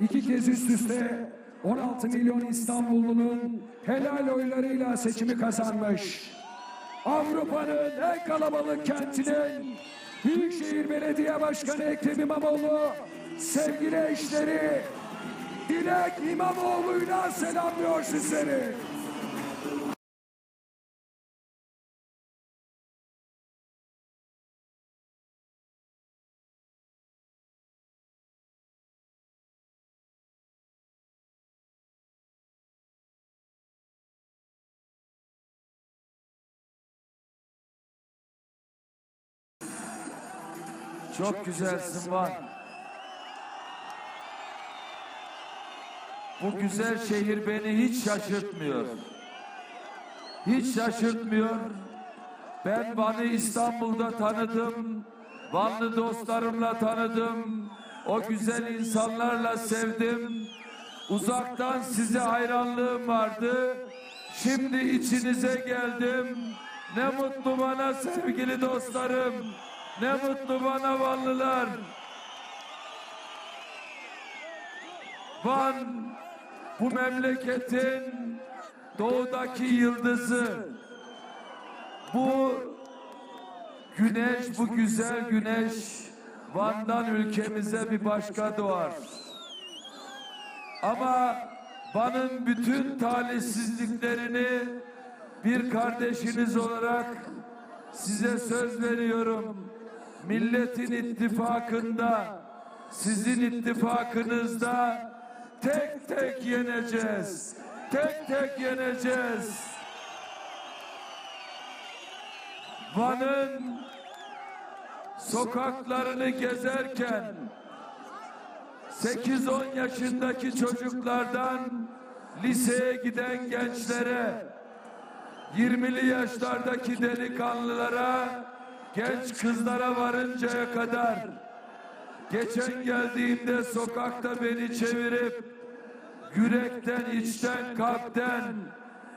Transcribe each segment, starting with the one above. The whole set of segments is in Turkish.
iki kez üst üste 16 milyon İstanbullunun helal oylarıyla seçimi kazanmış. Avrupa'nın en kalabalık kentinin Büyükşehir Belediye Başkanı Ekrem İmamoğlu sevgili eşleri Dilek İmamoğlu'yla selamlıyor sizleri. Çok güzelsin Van. Bu güzel şehir beni hiç şaşırtmıyor. Hiç şaşırtmıyor. Ben Van'ı İstanbul'da tanıdım. Vanlı dostlarımla tanıdım. O güzel insanlarla sevdim. Uzaktan size hayranlığım vardı. Şimdi içinize geldim. Ne mutlu bana sevgili dostlarım. Ne mutlu bana Vanlılar. Van bu memleketin doğudaki yıldızı. Bu güneş, bu güzel güneş Van'dan ülkemize bir başka doğar. Ama Van'ın bütün talihsizliklerini bir kardeşiniz olarak size söz veriyorum. Milletin ittifakında, sizin ittifakınızda tek tek yeneceğiz. Tek tek yeneceğiz. Van'ın sokaklarını gezerken 8-10 yaşındaki çocuklardan liseye giden gençlere 20'li yaşlardaki delikanlılara genç kızlara varıncaya kadar geçen geldiğimde sokakta beni çevirip yürekten içten kalpten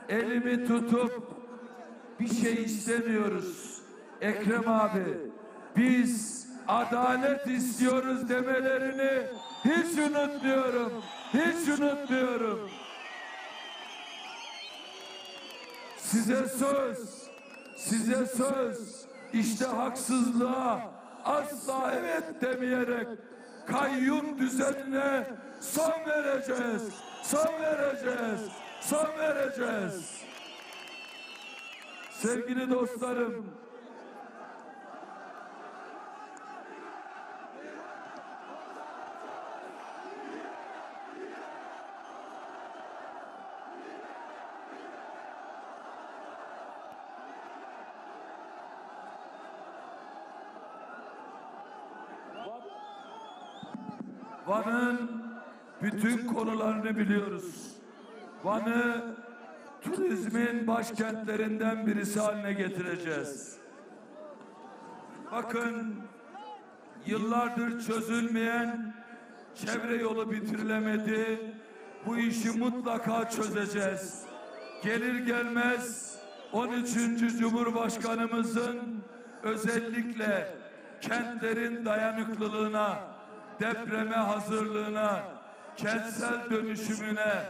elimi tutup bir şey istemiyoruz. Ekrem abi biz adalet istiyoruz demelerini hiç unutmuyorum. hiç unutmuyorum. Size söz size söz işte haksızlığa asla evet demeyerek kayyum düzenine son vereceğiz son vereceğiz son vereceğiz. Sevgili dostlarım Van'ın bütün konularını biliyoruz. Van'ı turizmin başkentlerinden birisi haline getireceğiz. Bakın yıllardır çözülmeyen çevre yolu bitirilemedi. Bu işi mutlaka çözeceğiz. Gelir gelmez 13. Cumhurbaşkanımızın özellikle kentlerin dayanıklılığına, depreme hazırlığına, kentsel dönüşümüne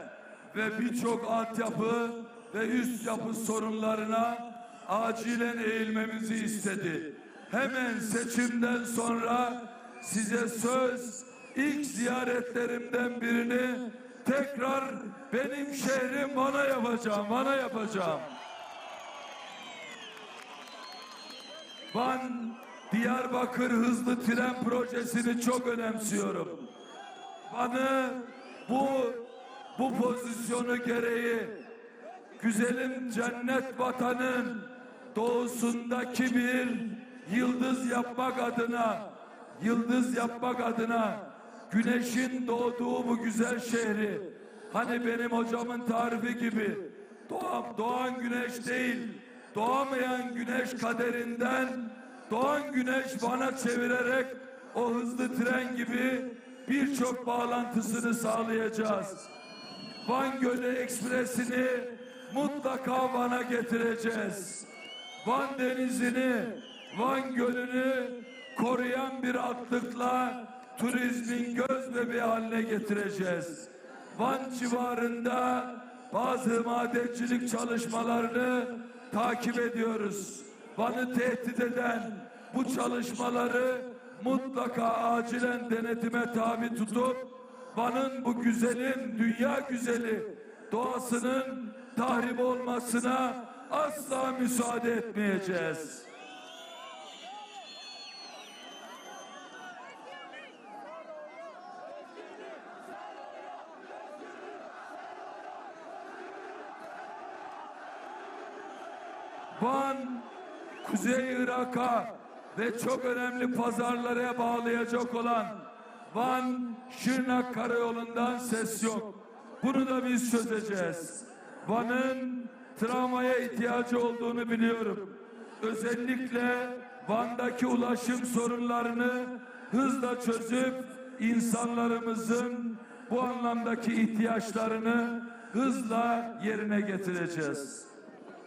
ve birçok altyapı ve üst yapı sorunlarına acilen eğilmemizi istedi. Hemen seçimden sonra size söz ilk ziyaretlerimden birini tekrar benim şehrim Van'a yapacağım, Van'a yapacağım. Van Diyarbakır hızlı tren projesini çok önemsiyorum. Van'ı bu bu pozisyonu gereği güzelim cennet vatanın doğusundaki bir yıldız yapmak adına yıldız yapmak adına güneşin doğduğu bu güzel şehri hani benim hocamın tarifi gibi doğan, doğan güneş değil doğamayan güneş kaderinden doğan güneş bana çevirerek o hızlı tren gibi birçok bağlantısını sağlayacağız. Van Gölü Ekspresi'ni mutlaka Van'a getireceğiz. Van Denizi'ni, Van Gölü'nü koruyan bir atlıkla turizmin göz bebeği haline getireceğiz. Van civarında bazı madencilik çalışmalarını takip ediyoruz. Van'ı tehdit eden bu çalışmaları mutlaka acilen denetime tabi tutup Van'ın bu güzelin dünya güzeli doğasının tahrip olmasına asla müsaade etmeyeceğiz. Van, Kuzey Irak'a ve çok önemli pazarlara bağlayacak olan Van, Şırnak Karayolu'ndan ses yok. Bunu da biz çözeceğiz. Van'ın tramvaya ihtiyacı olduğunu biliyorum. Özellikle Van'daki ulaşım sorunlarını hızla çözüp insanlarımızın bu anlamdaki ihtiyaçlarını hızla yerine getireceğiz.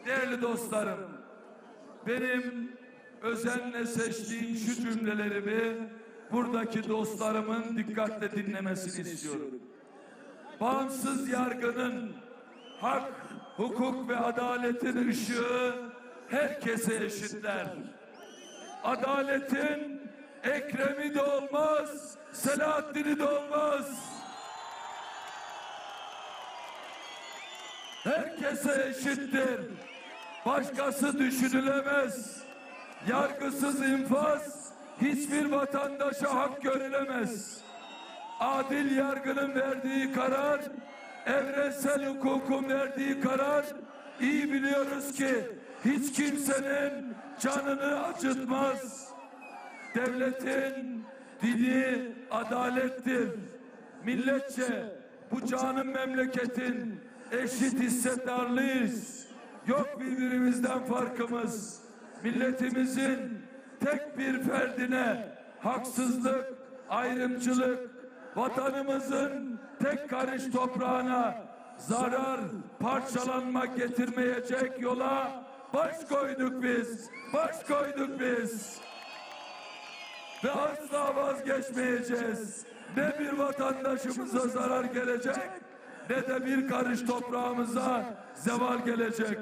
Değerli dostlarım, benim özenle seçtiğim şu cümlelerimi buradaki dostlarımın dikkatle dinlemesini istiyorum. Bağımsız yargının hak, hukuk ve adaletin ışığı herkese eşitler. Adaletin Ekrem'i de olmaz, Selahaddin'i de olmaz. herkese eşittir. Başkası düşünülemez. Yargısız infaz hiçbir vatandaşa hak görülemez. Adil yargının verdiği karar, evrensel hukukun verdiği karar iyi biliyoruz ki hiç kimsenin canını acıtmaz. Devletin dini adalettir. Milletçe bu canın memleketin eşit hissedarlıyız. Yok birbirimizden farkımız. Milletimizin tek bir ferdine haksızlık, ayrımcılık, vatanımızın tek karış toprağına zarar, parçalanma getirmeyecek yola baş koyduk biz. Baş koyduk biz ve asla vazgeçmeyeceğiz. Ne bir vatandaşımıza zarar gelecek ne de bir karış toprağımıza zeval gelecek.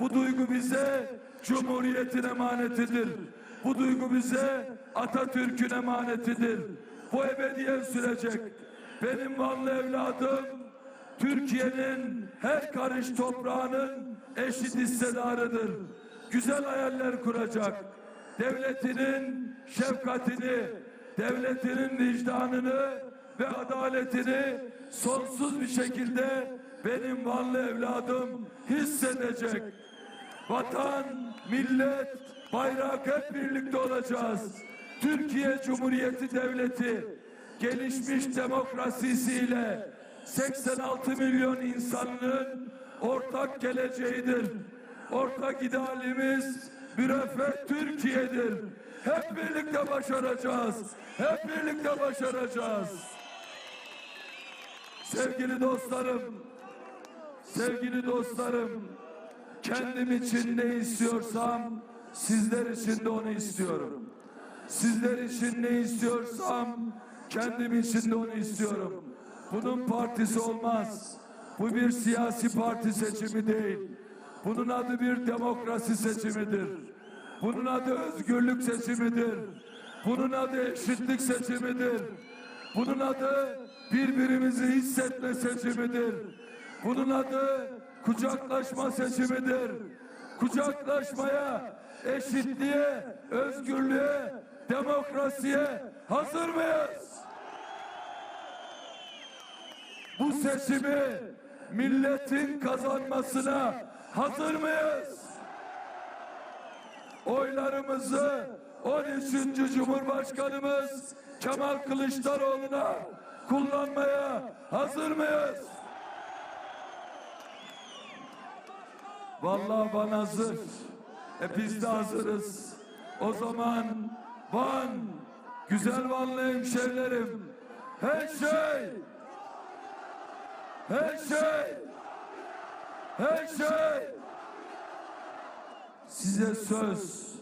Bu duygu bize Cumhuriyet'in emanetidir. Bu duygu bize Atatürk'ün emanetidir. Bu ebediyen sürecek. Benim Vanlı evladım Türkiye'nin her karış toprağının eşit hissedarıdır. Güzel hayaller kuracak devletinin şefkatini, devletinin vicdanını ve adaletini sonsuz bir şekilde benim Vanlı evladım hissedecek. Vatan, millet, bayrak hep birlikte olacağız. Türkiye Cumhuriyeti Devleti gelişmiş demokrasisiyle 86 milyon insanın ortak geleceğidir. Ortak idealimiz müreffeh Türkiye'dir. Hep birlikte başaracağız. Hep birlikte başaracağız. Sevgili dostlarım, sevgili dostlarım, kendim için ne istiyorsam sizler için de onu istiyorum. Sizler için ne istiyorsam kendim için de onu istiyorum. Bunun partisi olmaz. Bu bir siyasi parti seçimi değil. Bunun adı bir demokrasi seçimidir. Bunun adı özgürlük seçimidir. Bunun adı eşitlik seçimidir. Bunun adı birbirimizi hissetme seçimidir. Bunun adı kucaklaşma seçimidir. Kucaklaşmaya, eşitliğe, özgürlüğe, demokrasiye hazır mıyız? Bu seçimi milletin kazanmasına hazır mıyız? Oylarımızı 13. Cumhurbaşkanımız Kemal Kılıçdaroğlu'na kullanmaya hazır mıyız? Vallahi Van hazır. E biz de hazırız. O zaman Van, güzel Vanlı hemşerilerim, her şey, her şey, her şey size söz.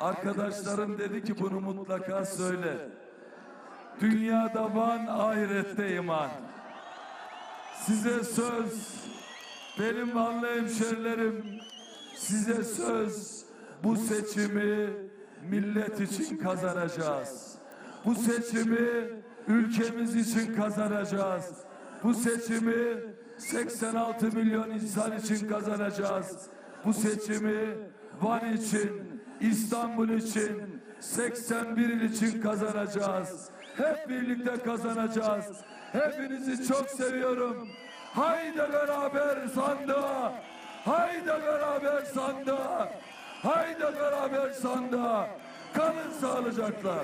Arkadaşlarım dedi ki bunu mutlaka söyle. Dünyada van, ahirette iman. Size söz, benim Vanlı hemşerilerim, size söz, bu seçimi millet için kazanacağız. Bu seçimi ülkemiz için kazanacağız. Bu seçimi 86 milyon insan için kazanacağız. Bu seçimi Van için, İstanbul için, 81 il için kazanacağız. Hep birlikte kazanacağız. Hepinizi çok seviyorum. Haydi beraber sandığa. Haydi beraber sandığa. Haydi beraber sandığa. Kalın sağlıcakla.